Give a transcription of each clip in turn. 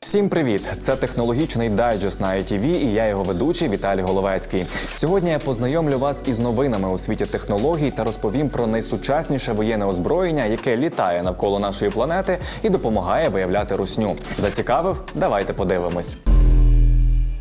Всім привіт! Це технологічний дайджест на ITV і я його ведучий Віталій Головецький. Сьогодні я познайомлю вас із новинами у світі технологій та розповім про найсучасніше воєнне озброєння, яке літає навколо нашої планети і допомагає виявляти русню. Зацікавив? Давайте подивимось.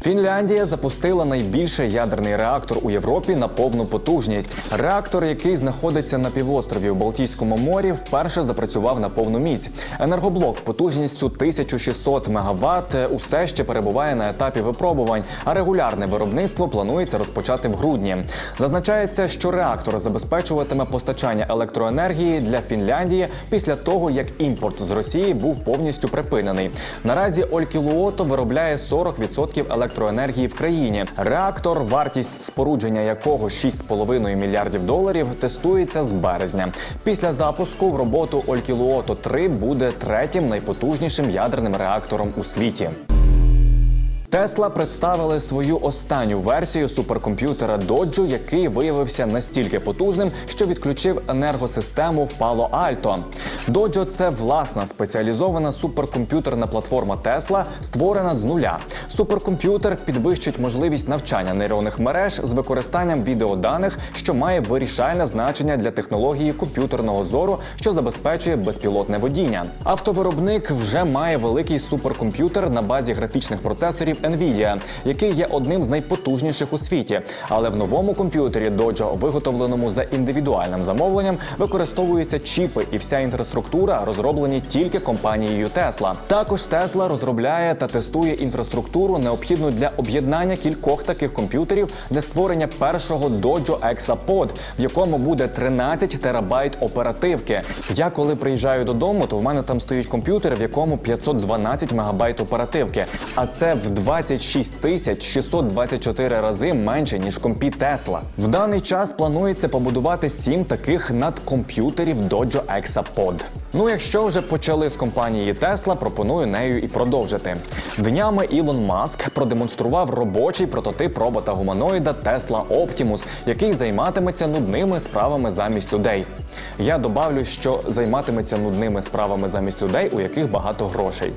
Фінляндія запустила найбільший ядерний реактор у Європі на повну потужність. Реактор, який знаходиться на півострові у Балтійському морі, вперше запрацював на повну міць. Енергоблок потужністю 1600 МВт усе ще перебуває на етапі випробувань, а регулярне виробництво планується розпочати в грудні. Зазначається, що реактор забезпечуватиме постачання електроенергії для Фінляндії після того, як імпорт з Росії був повністю припинений. Наразі Олькілуото виробляє 40% електроенергії в країні. Реактор, вартість спорудження якого 6,5 мільярдів доларів, тестується з березня. Після запуску в роботу Олькілуото 3 буде третім найпотужнішим ядерним реактором у світі. Тесла представили свою останню версію суперкомп'ютера Dojo, який виявився настільки потужним, що відключив енергосистему в Пало Альто. Dojo – це власна спеціалізована суперкомп'ютерна платформа Тесла, створена з нуля. Суперкомп'ютер підвищить можливість навчання нейронних мереж з використанням відеоданих, що має вирішальне значення для технології комп'ютерного зору, що забезпечує безпілотне водіння. Автовиробник вже має великий суперкомп'ютер на базі графічних процесорів Nvidia, який є одним з найпотужніших у світі. Але в новому комп'ютері Dojo, виготовленому за індивідуальним замовленням, використовуються чіпи і вся інфраструктура розроблені тільки компанією Tesla. Також Tesla розробляє та тестує інфраструктуру, необхідну для об'єднання кількох таких комп'ютерів для створення першого Dojo Exapod, в якому буде 13 терабайт оперативки. Я коли приїжджаю додому, то в мене там стоїть комп'ютер, в якому 512 мегабайт оперативки. А це в 26 тисяч 624 рази менше ніж компі Tesla. В даний час планується побудувати сім таких надкомп'ютерів Dojo Exapod. Ну, якщо вже почали з компанії Tesla, пропоную нею і продовжити. Днями Ілон Маск продемонстрував робочий прототип робота гуманоїда Tesla Optimus, який займатиметься нудними справами замість людей. Я добавлю, що займатиметься нудними справами замість людей, у яких багато грошей.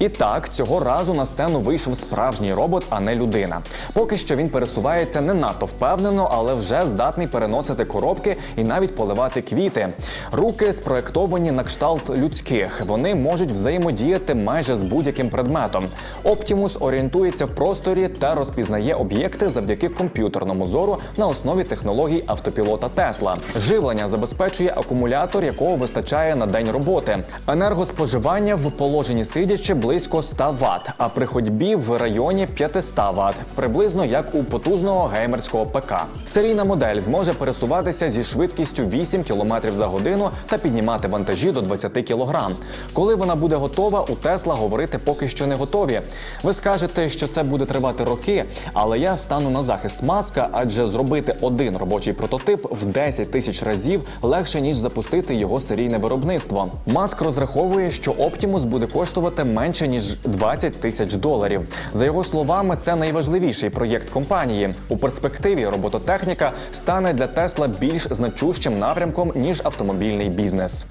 І так, цього разу на сцену вийшов справжній робот, а не людина. Поки що він пересувається не надто впевнено, але вже здатний переносити коробки і навіть поливати квіти. Руки спроектовані на кшталт людських. Вони можуть взаємодіяти майже з будь-яким предметом. Оптімус орієнтується в просторі та розпізнає об'єкти завдяки комп'ютерному зору на основі технологій автопілота Тесла. Живлення забезпечує акумулятор, якого вистачає на день роботи. Енергоспоживання в положенні сидячи близько 100 Вт, а при ходьбі в районі 500 Вт, приблизно як у потужного геймерського ПК. Серійна модель зможе пересуватися зі швидкістю 8 км за годину та піднімати вантажі до 20 кг. Коли вона буде готова, у Тесла говорити поки що не готові. Ви скажете, що це буде тривати роки, але я стану на захист маска, адже зробити один робочий прототип в 10 тисяч разів легше ніж запустити його серійне виробництво. Маск розраховує, що Optimus буде коштувати менше ніж 20 тисяч доларів. За його словами, це найважливіший проєкт компанії. У перспективі робототехніка стане для Тесла більш значущим напрямком ніж автомобільний бізнес.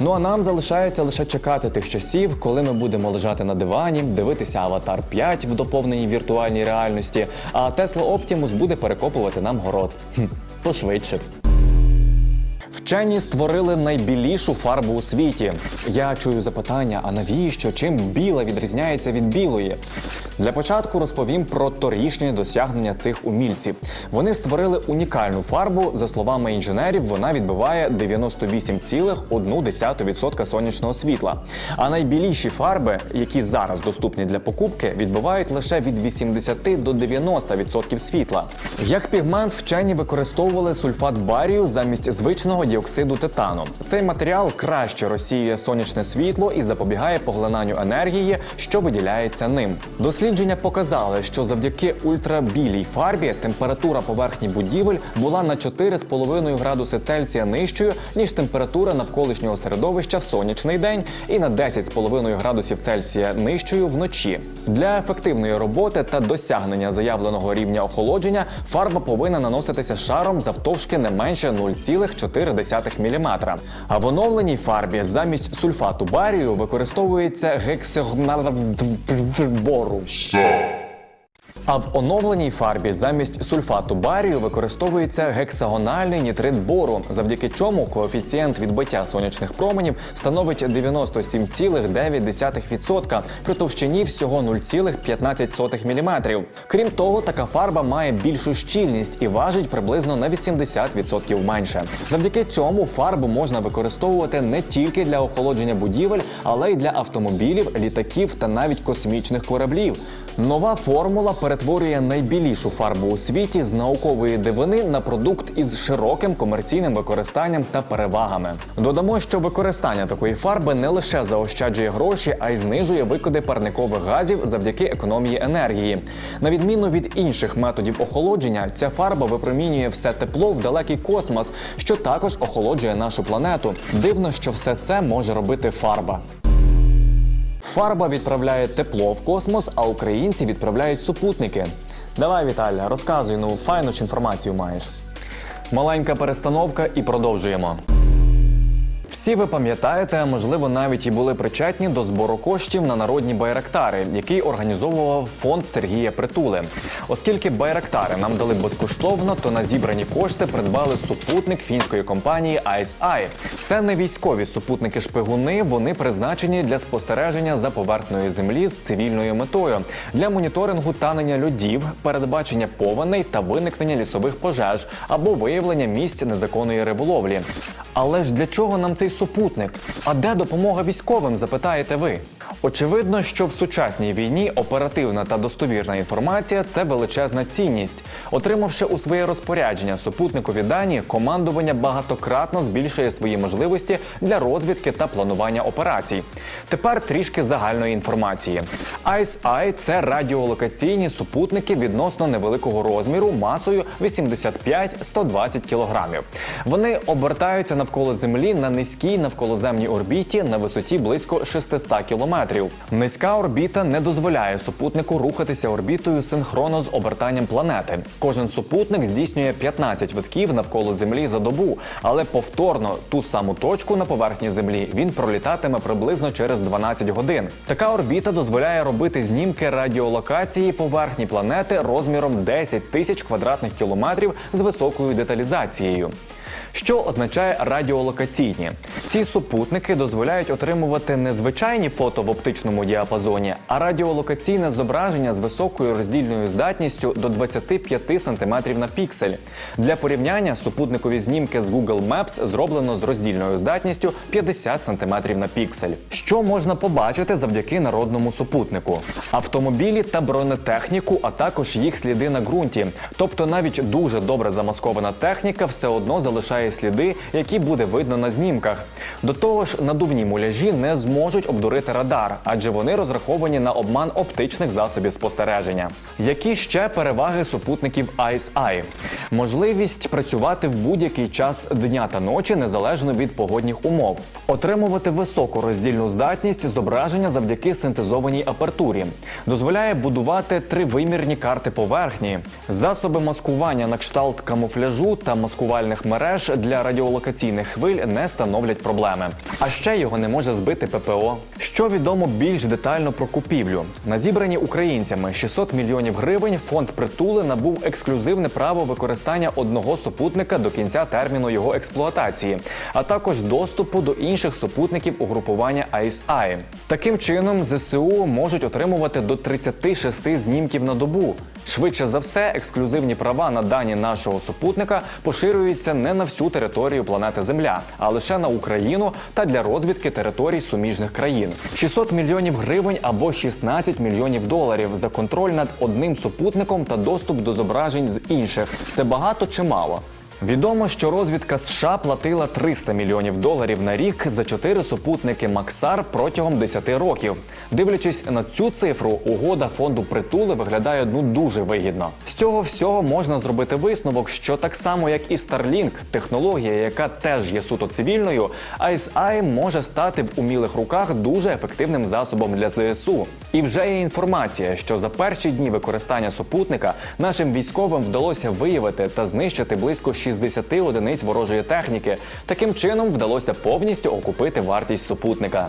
Ну а нам залишається лише чекати тих часів, коли ми будемо лежати на дивані, дивитися Аватар 5 в доповненій віртуальній реальності, а Tesla Optimus буде перекопувати нам город. Хм, пошвидше. Вчені створили найбілішу фарбу у світі. Я чую запитання: а навіщо? Чим біла відрізняється від білої? Для початку розповім про торішні досягнення цих умільців. Вони створили унікальну фарбу. За словами інженерів, вона відбиває 98,1% сонячного світла. А найбіліші фарби, які зараз доступні для покупки, відбивають лише від 80 до 90% світла. Як пігмент вчені використовували сульфат барію замість звичного діоксиду титану. Цей матеріал краще розсіює сонячне світло і запобігає поглинанню енергії, що виділяється ним. Дослідження показали, що завдяки ультрабілій фарбі температура поверхні будівель була на 4,5 градуси Цельсія нижчою, ніж температура навколишнього середовища в сонячний день, і на 10,5 градусів Цельсія нижчою вночі. Для ефективної роботи та досягнення заявленого рівня охолодження фарба повинна наноситися шаром завтовшки не менше 0,4 мм. А в оновленій фарбі замість сульфату барію використовується гексогнарбору. А в оновленій фарбі замість сульфату барію використовується гексагональний нітрит бору, завдяки чому коефіцієнт відбиття сонячних променів становить 97,9% при товщині всього 0,15 мм. Крім того, така фарба має більшу щільність і важить приблизно на 80% менше. Завдяки цьому фарбу можна використовувати не тільки для охолодження будівель, але й для автомобілів, літаків та навіть космічних кораблів. Нова формула перетворює найбілішу фарбу у світі з наукової дивини на продукт із широким комерційним використанням та перевагами. Додамо, що використання такої фарби не лише заощаджує гроші, а й знижує викиди парникових газів завдяки економії енергії. На відміну від інших методів охолодження, ця фарба випромінює все тепло в далекий космос, що також охолоджує нашу планету. Дивно, що все це може робити фарба. Фарба відправляє тепло в космос, а українці відправляють супутники. Давай, Віталя, розказуй, ну файну ж інформацію маєш. Маленька перестановка і продовжуємо. Всі ви пам'ятаєте, можливо, навіть і були причетні до збору коштів на народні байрактари, який організовував фонд Сергія Притули. Оскільки байрактари нам дали безкоштовно, то на зібрані кошти придбали супутник фінської компанії ICEYE. Це не військові супутники-шпигуни. Вони призначені для спостереження за поверхнею землі з цивільною метою для моніторингу танення льодів, передбачення повеней та виникнення лісових пожеж або виявлення місць незаконної риболовлі. Але ж для чого нам цей супутник? А де допомога військовим? Запитаєте ви. Очевидно, що в сучасній війні оперативна та достовірна інформація це величезна цінність. Отримавши у своє розпорядження супутникові дані, командування багатократно збільшує свої можливості для розвідки та планування операцій. Тепер трішки загальної інформації. ICE – це радіолокаційні супутники відносно невеликого розміру масою 85-120 кілограмів. Вони обертаються навколо Землі на низькій навколоземній орбіті на висоті близько 600 кілометрів. Низька орбіта не дозволяє супутнику рухатися орбітою синхронно з обертанням планети. Кожен супутник здійснює 15 витків навколо Землі за добу, але повторно ту саму точку на поверхні Землі він пролітатиме приблизно через 12 годин. Така орбіта дозволяє робити знімки радіолокації поверхні планети розміром 10 тисяч квадратних кілометрів з високою деталізацією. Що означає радіолокаційні? Ці супутники дозволяють отримувати не звичайні фото в оптичному діапазоні, а радіолокаційне зображення з високою роздільною здатністю до 25 см на піксель. Для порівняння супутникові знімки з Google Maps зроблено з роздільною здатністю 50 см на піксель. Що можна побачити завдяки народному супутнику? Автомобілі та бронетехніку, а також їх сліди на ґрунті. Тобто навіть дуже добре замаскована техніка все одно залишає сліди, які буде видно на знімках. До того ж, надувні муляжі не зможуть обдурити радар, адже вони розраховані на обман оптичних засобів спостереження. Які ще переваги супутників ICE? Можливість працювати в будь-який час дня та ночі незалежно від погодних умов, отримувати високу роздільну здатність зображення завдяки синтезованій апертурі, дозволяє будувати тривимірні карти поверхні, засоби маскування на кшталт камуфляжу та маскувальних мереж для радіолокаційних хвиль не становлять проблеми. А ще його не може збити ППО. Що відомо більш детально про купівлю? На зібрані українцями 600 мільйонів гривень фонд притули набув ексклюзивне право використання одного супутника до кінця терміну його експлуатації, а також доступу до інших супутників угрупування ICI. Таким чином, ЗСУ можуть отримувати до 36 знімків на добу. Швидше за все, ексклюзивні права на дані нашого супутника поширюються не на всю територію планети Земля, а лише на Україну та для розвідки територій суміжних країн. 600 мільйонів гривень або 16 мільйонів доларів за контроль над одним супутником та доступ до зображень з інших. Це багато чи мало? Відомо, що розвідка США платила 300 мільйонів доларів на рік за чотири супутники Максар протягом 10 років. Дивлячись на цю цифру, угода фонду притули виглядає ну дуже вигідно. З цього всього можна зробити висновок, що так само як і Starlink, технологія, яка теж є суто цивільною, ISI може стати в умілих руках дуже ефективним засобом для ЗСУ. І вже є інформація, що за перші дні використання супутника нашим військовим вдалося виявити та знищити близько 60 одиниць ворожої техніки. Таким чином вдалося повністю окупити вартість супутника.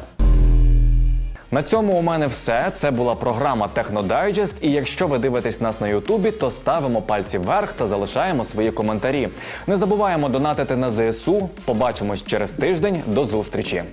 На цьому у мене все. Це була програма Технодайджест. І якщо ви дивитесь нас на Ютубі, то ставимо пальці вверх та залишаємо свої коментарі. Не забуваємо донатити на ЗСУ. Побачимось через тиждень. До зустрічі.